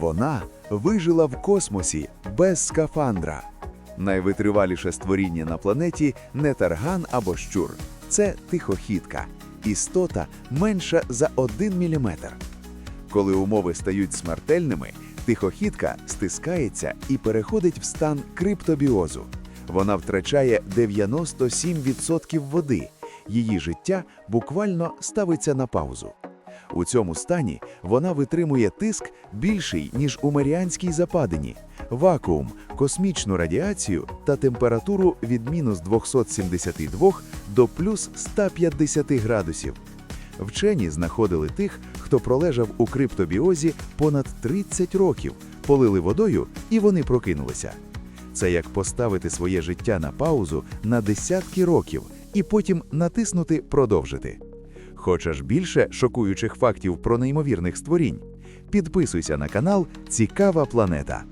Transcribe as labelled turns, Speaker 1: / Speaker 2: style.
Speaker 1: Вона вижила в космосі без скафандра. Найвитриваліше створіння на планеті не тарган або щур. Це тихохідка, істота менша за 1 мм. Коли умови стають смертельними, тихохідка стискається і переходить в стан криптобіозу. Вона втрачає 97% води. Її життя буквально ставиться на паузу. У цьому стані вона витримує тиск більший, ніж у Маріанській западині, вакуум, космічну радіацію та температуру від мінус 272 до плюс 150 градусів. Вчені знаходили тих, хто пролежав у криптобіозі понад 30 років, полили водою і вони прокинулися. Це як поставити своє життя на паузу на десятки років і потім натиснути Продовжити. Хочеш більше шокуючих фактів про неймовірних створінь? Підписуйся на канал Цікава планета.